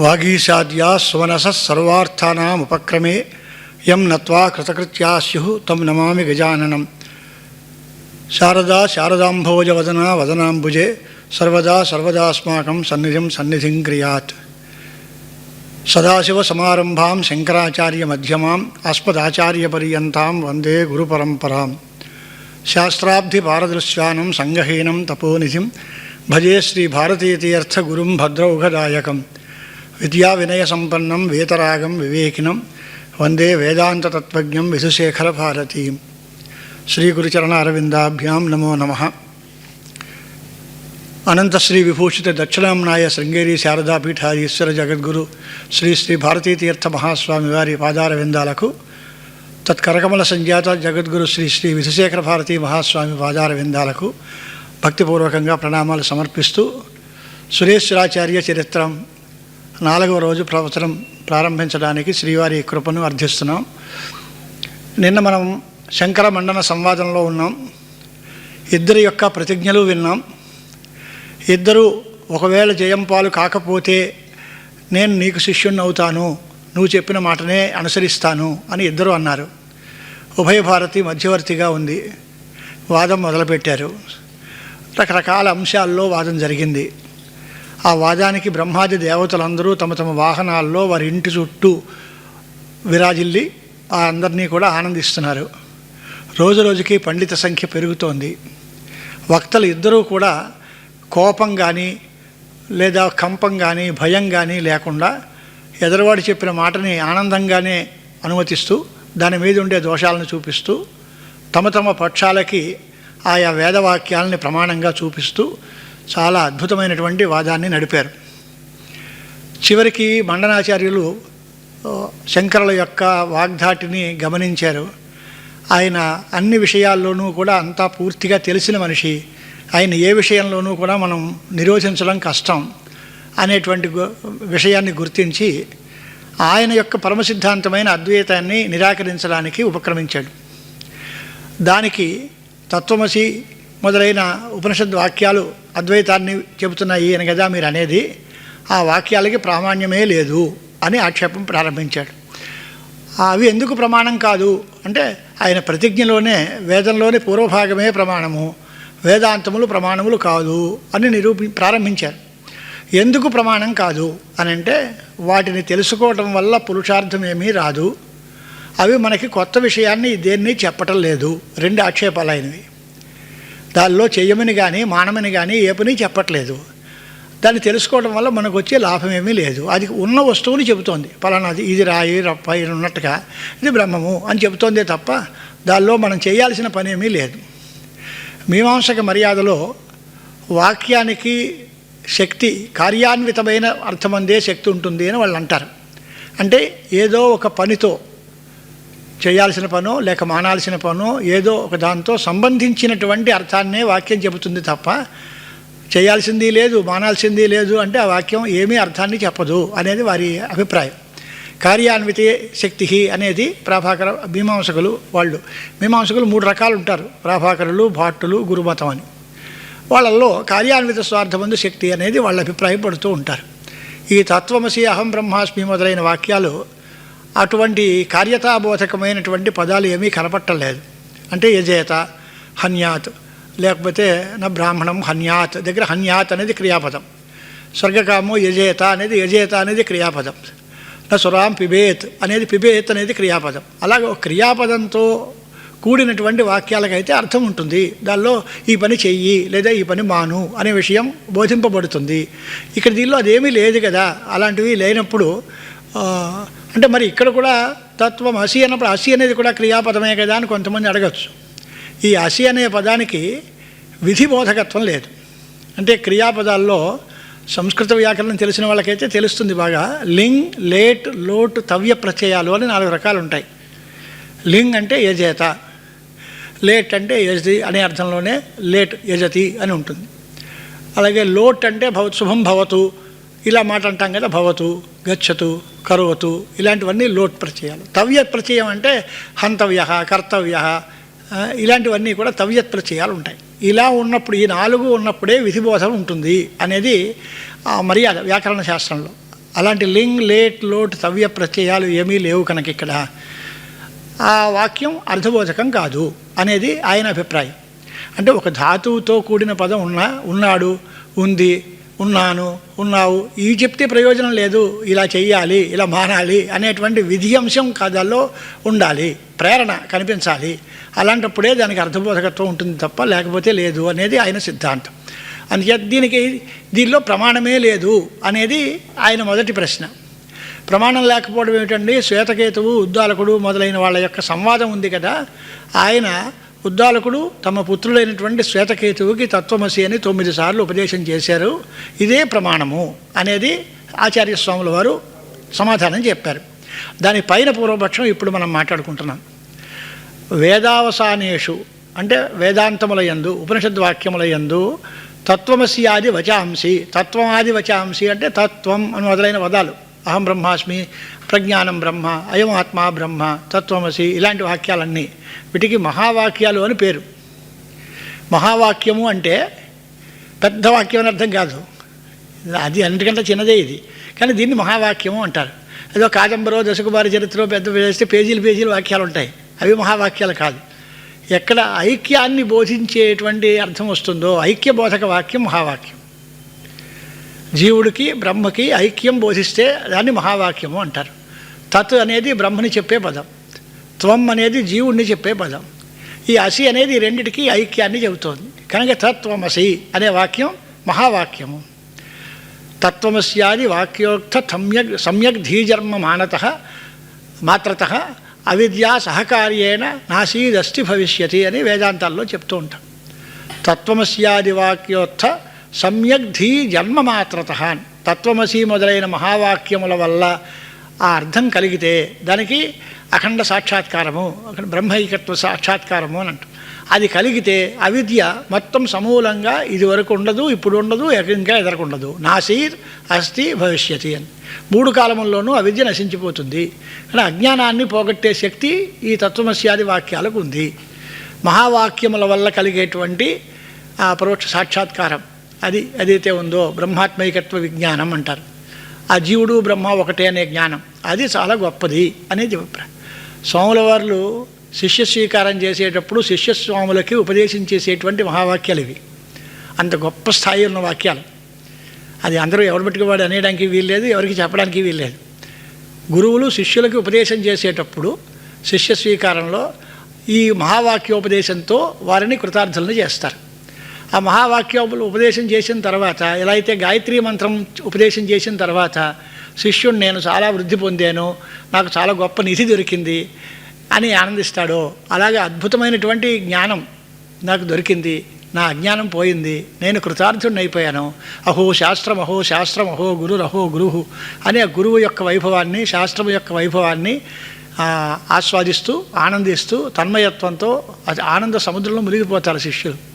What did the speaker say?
वागीशाद्या सर्वाथनापक्रमे यम नत्वा कृतकृत्या स्युः तम नमा गजाननम। शारदा शारदाभोज वदना वदनाबुजे सर्वदा सर्वदास्माकं सन्निधिं सन्निधिं क्रियात्। सदाशिवसमारम्भां शङ्कराचार्यमध्यमाम् अस्मदाचार्यपर्यन्तां वंदे गुरुपरम्परां शास्त्राब्धिपारदृश्यानं सङ्गहीनं तपोनिधिं, भजे श्रीभारतीतीर्थगुरुं भद्रौघदायकं విద్యా వినయ సంపన్నం వేతరాగం వివేకినం వందే వేదాంతతత్వజ్ఞం విధుశేఖర భారతి శ్రీ గురుచరణ అరవిందాభ్యాం నమో నమ. అనంత శ్రీ విభూషిత దక్షిణాంనాయ శృంగేరి శారదాపీఠాధీశ్వర జగద్గురు శ్రీ శ్రీ భారతీతీర్థ మహాస్వామి వారి పాదారవిందాలకు తత్కరకమల సంజాత జగద్గురు శ్రీ శ్రీ విధుశేఖర భారతీ మహాస్వామి పాదారవిందాలకు భక్తిపూర్వకంగా ప్రణామాలు సమర్పిస్తూ సురేశ్వరాచార్య చరిత్రం నాలుగవ రోజు ప్రవచనం ప్రారంభించడానికి శ్రీవారి కృపను అర్థిస్తున్నాం. నిన్న మనం శంకర మండన సంవాదంలో ఉన్నాం. ఇద్దరి యొక్క ప్రతిజ్ఞలు విన్నాం. ఇద్దరు ఒకవేళ జయం పాలు కాకపోతే నేను నీకు శిష్యుణ్ణి అవుతాను. నువ్వు చెప్పిన మాటనే అనుసరిస్తాను అని ఇద్దరు అన్నారు. ఉభయ భారతి మధ్యవర్తిగా ఉంది. వాదం మొదలుపెట్టారు. రకరకాల అంశాల్లో వాదం జరిగింది. ఆ వాదానికి బ్రహ్మాది దేవతలందరూ తమ తమ వాహనాల్లో వారి ఇంటి చుట్టూ విరాజిల్లి ఆ అందరినీ కూడా ఆనందిస్తున్నారు. రోజు రోజుకి పండిత సంఖ్య పెరుగుతోంది. వక్తలు ఇద్దరూ కూడా కోపం కానీ లేదా కంపం కానీ భయం కానీ లేకుండా ఎదరవాడు చెప్పిన మాటని ఆనందంగానే అనుమతిస్తూ దాని మీద ఉండే దోషాలను చూపిస్తూ తమ తమ పక్షాలకి ఆయా వేదవాక్యాలని ప్రమాణంగా చూపిస్తూ చాలా అద్భుతమైనటువంటి వాదాన్ని నడిపారు. చివరికి మండనాచార్యులు శంకరుల యొక్క వాగ్ధాటిని గమనించారు. ఆయన అన్ని విషయాల్లోనూ కూడా అంతా పూర్తిగా తెలిసిన మనిషి. ఆయన ఏ విషయంలోనూ కూడా మనం నిరోధించడం కష్టం అనేటువంటి గు- విషయాన్ని గుర్తించి ఆయన యొక్క పరమసిద్ధాంతమైన అద్వైతాన్ని నిరాకరించడానికి ఉపక్రమించాడు. దానికి తత్వమసి మొదలైన ఉపనిషద్ వాక్యాలు అద్వైతాన్ని చెబుతున్నాయి అని కదా మీరు అనేది ఆ వాక్యాలకి ప్రామాణ్యమే లేదు అని ఆక్షేపం ప్రారంభించాడు. అవి ఎందుకు ప్రమాణం కాదు? అంటే ఆయన ప్రతిజ్ఞలోనే వేదంలోని పూర్వభాగమే ప్రమాణము వేదాంతములు ప్రమాణములు కాదు అని నిరూపి ప్రారంభించారు. ఎందుకు ప్రమాణం కాదు అని అంటే వాటిని తెలుసుకోవటం వల్ల పురుషార్థం ఏమీ రాదు. అవి మనకి కొత్త విషయాన్ని దేన్ని చెప్పటం లేదు. రెండు ఆక్షేపాలు అయినవి దానిలో చెయ్యమని కానీ మానమని కానీ ఏ పని చెప్పట్లేదు. దాన్ని తెలుసుకోవడం వల్ల మనకు వచ్చే లాభం ఏమీ లేదు. అది ఉన్న వస్తువుని చెబుతోంది. పలానాది ఇది రాయి రప్ప ఇది ఉన్నట్టుగా. ఇది బ్రహ్మము అని చెబుతోందే తప్ప దానిలో మనం చేయాల్సిన పని ఏమీ లేదు. మీమాంసక మర్యాదలో వాక్యానికి శక్తి కార్యాన్వితమైన అర్థమందే శక్తి ఉంటుంది అని వాళ్ళు అంటారు. అంటే ఏదో ఒక పనితో చేయాల్సిన పనో లేక మానాల్సిన పనో ఏదో ఒక దాంతో సంబంధించినటువంటి అర్థాన్నే వాక్యం చెబుతుంది తప్ప చేయాల్సింది లేదు మానాల్సింది లేదు అంటే ఆ వాక్యం ఏమీ అర్థాన్ని చెప్పదు అనేది వారి అభిప్రాయం. కార్యాన్వితే శక్తి అనేది ప్రాభాకర మీమాంసకులు వాళ్ళు. మీమాంసకులు మూడు రకాలు ఉంటారు ప్రాభాకరులు భాట్టులు గురుమతం అని. వాళ్ళల్లో కార్యాన్విత స్వార్థమందు శక్తి అనేది వాళ్ళ అభిప్రాయపడుతూ ఉంటారు. ఈ తత్వమసి అహం బ్రహ్మాస్మి మొదలైన వాక్యాలు అటువంటి కార్యతాబోధకమైనటువంటి పదాలు ఏమీ కనపట్టలేదు. అంటే యజేత హన్యాత్ లేకపోతే నా బ్రాహ్మణం హన్యాత్ దగ్గర హన్యాత్ అనేది క్రియాపదం. స్వర్గకామో యజేత అనేది యజేత అనేది క్రియాపదం. నా సురాం పిబేత్ అనేది పిబేత్ అనేది క్రియాపదం. అలాగే క్రియాపదంతో కూడినటువంటి వాక్యాలకైతే అర్థం ఉంటుంది. దానిలో ఈ పని చెయ్యి లేదా ఈ పని మాను అనే విషయం బోధింపబడుతుంది. ఇక్కడ దీనిలో అదేమీ లేదు కదా. అలాంటివి లేనప్పుడు అంటే మరి ఇక్కడ కూడా తత్వం అసి అన్నప్పుడు అసి అనేది కూడా క్రియాపదమే కదా అని కొంతమంది అడగచ్చు. ఈ అసి అనే పదానికి విధిబోధకత్వం లేదు. అంటే క్రియాపదాల్లో సంస్కృత వ్యాకరణం తెలిసిన వాళ్ళకైతే తెలుస్తుంది బాగా. లింగ్ లేట్ లోట్ తవ్య ప్రత్యయాలు అని నాలుగు రకాలు ఉంటాయి లింగ్ అంటే యజేత లేట్ అంటే యజతి అనే అర్థంలోనే లేట్ యజతి అని ఉంటుంది. అలాగే లోట్ అంటే భవ శుభం భవతు ఇలా మాట అంటాం కదా భవతు గచ్చతు కరువతు ఇలాంటివన్నీ లోట్ ప్రత్యయాలు. తవ్యత్ ప్రత్యయం అంటే హంతవ్య కర్తవ్య ఇలాంటివన్నీ కూడా తవ్యత్ ప్రత్యయాలు ఉంటాయి. ఇలా ఉన్నప్పుడు ఈ నాలుగు ఉన్నప్పుడే విధిబోధం ఉంటుంది అనేది మర్యాద వ్యాకరణ శాస్త్రంలో. అలాంటి లింగ్ లేట్ లోట్ తవ్య ప్రత్యయాలు ఏమీ లేవు కనుక ఇక్కడ. ఆ వాక్యం అర్థబోధకం కాదు అనేది ఆయన అభిప్రాయం. అంటే ఒక ధాతువుతో కూడిన పదం ఉన్నా ఉన్నాడు ఉంది ఉన్నాను ఉన్నావు. ఇవి చెప్తే ప్రయోజనం లేదు. ఇలా చేయాలి ఇలా మానాలి అనేటువంటి విధి అంశం కథల్లో ఉండాలి. ప్రేరణ కనిపించాలి. అలాంటప్పుడే దానికి అర్థబోధకత్వం ఉంటుంది తప్ప లేకపోతే లేదు అనేది ఆయన సిద్ధాంతం. అందుకే దీనికి దీనిలో ప్రమాణమే లేదు అనేది ఆయన మొదటి ప్రశ్న. ప్రమాణం లేకపోవడం ఏమిటండి? శ్వేతకేతువు ఉద్దాలకుడు మొదలైన వాళ్ళ యొక్క సంవాదం ఉంది కదా. ఆయన ఉద్దాలకుడు తమ పుత్రుడైనటువంటి శ్వేతకేతువుకి తత్వమసి అని తొమ్మిది సార్లు ఉపదేశం చేశారు. ఇదే ప్రమాణము అనేది ఆచార్య స్వాముల వారు సమాధానం చెప్పారు. దాని పైన పూర్వపక్షం ఇప్పుడు మనం మాట్లాడుకుంటున్నాం. వేదావసానేషు అంటే వేదాంతముల యందు ఉపనిషద్వాక్యముల యందు తత్వమసి ఆది వచాంసి తత్వమాది వచాంసి అంటే తత్వం అని మొదలైన పదాలు. అహం బ్రహ్మాస్మి ప్రజ్ఞానం బ్రహ్మ అయం ఆత్మా బ్రహ్మ తత్వమసి ఇలాంటి వాక్యాలన్నీ. వీటికి మహావాక్యాలు అని పేరు. మహావాక్యము అంటే పెద్ద వాక్యం అని అర్థం కాదు. అది అన్నిటికంటే చిన్నదే ఇది. కానీ దీన్ని మహావాక్యము అంటారు. ఏదో కాదంబరో దశకుమారి చరిత్రలో పెద్ద వేస్తే పేజీలు పేజీలు వాక్యాలు ఉంటాయి. అవి మహావాక్యాలు కాదు. ఎక్కడ ఐక్యాన్ని బోధించేటువంటి అర్థం వస్తుందో ఐక్య బోధక వాక్యం మహావాక్యం. జీవుడికి బ్రహ్మకి ఐక్యం బోధిస్తే దాన్ని మహావాక్యము అంటారు. తత్ అనేది బ్రహ్మని చెప్పే పదం. త్వం అనేది జీవుణ్ణి చెప్పే పదం. ఈ అసి అనేది రెండిటికి ఐక్యాన్ని చెబుతోంది. కనుక తత్వమసి అనే వాక్యం మహావాక్యము. తత్వమస్యాది వాక్యోక్త సమ్యక్ సమ్యక్ ధీజర్మ మానత మాత్రత అవిద్యా సహకార్యేణ నాసీదస్తి భవిష్యతి అని వేదాంతాల్లో చెప్తూ ఉంటాం. తత్వమస్యాది వాక్యోత్థ సమ్యక్ జన్మమాత్రత. జన్మ తత్వమసి మొదలైన మహావాక్యముల వల్ల ఆ అర్థం కలిగితే దానికి అఖండ సాక్షాత్కారము అక్కడ బ్రహ్మైకత్వ సాక్షాత్కారము అని అంటాం. అది కలిగితే అవిద్య మొత్తం సమూలంగా ఇది వరకు ఉండదు ఇప్పుడు ఉండదు ఇంకా ఎదరకుండదు నాసీర్ అస్థి భవిష్యతి అని. మూడు కాలముల్లోనూ అవిద్య నశించిపోతుంది. కానీ అజ్ఞానాన్ని పోగొట్టే శక్తి ఈ తత్వమస్యాది వాక్యాలకు ఉంది. మహావాక్యముల వల్ల కలిగేటువంటి ఆ పరోక్ష సాక్షాత్కారం. అది ఏదైతే ఉందో బ్రహ్మాత్మైకత్వ విజ్ఞానం అంటారు. ఆ జీవుడు బ్రహ్మ ఒకటే అనే జ్ఞానం. అది చాలా గొప్పది అనేది అభిప్రాయం. స్వాముల వారు శిష్య స్వీకారం చేసేటప్పుడు శిష్యస్వాములకి ఉపదేశం చేసేటువంటి మహావాక్యాలు ఇవి. అంత గొప్ప స్థాయి ఉన్న వాక్యాలు. అది అందరూ ఎవరు పెట్టుకోవాడు అనేయడానికి వీల్లేదు ఎవరికి చెప్పడానికి వీల్లేదు. గురువులు శిష్యులకి ఉపదేశం చేసేటప్పుడు శిష్య స్వీకారంలో ఈ మహావాక్యోపదేశంతో వారిని కృతార్థులను చేస్తారు. ఆ మహావాక్యోప ఉపదేశం చేసిన తర్వాత ఎలా అయితే గాయత్రి మంత్రం ఉపదేశం చేసిన తర్వాత శిష్యుడు నేను చాలా వృద్ధి పొందాను నాకు చాలా గొప్ప నిధి దొరికింది అని ఆనందిస్తాడో. అలాగే అద్భుతమైనటువంటి జ్ఞానం నాకు దొరికింది నా అజ్ఞానం పోయింది నేను కృతార్థుడిని అయిపోయాను అహో శాస్త్రం అహో శాస్త్రం అహో గురురు అహో గురువు అనే గురువు యొక్క వైభవాన్ని శాస్త్రం యొక్క వైభవాన్ని ఆస్వాదిస్తూ ఆనందిస్తూ తన్మయత్వంతో అది ఆనంద సముద్రంలో మునిగిపోతారు శిష్యులు.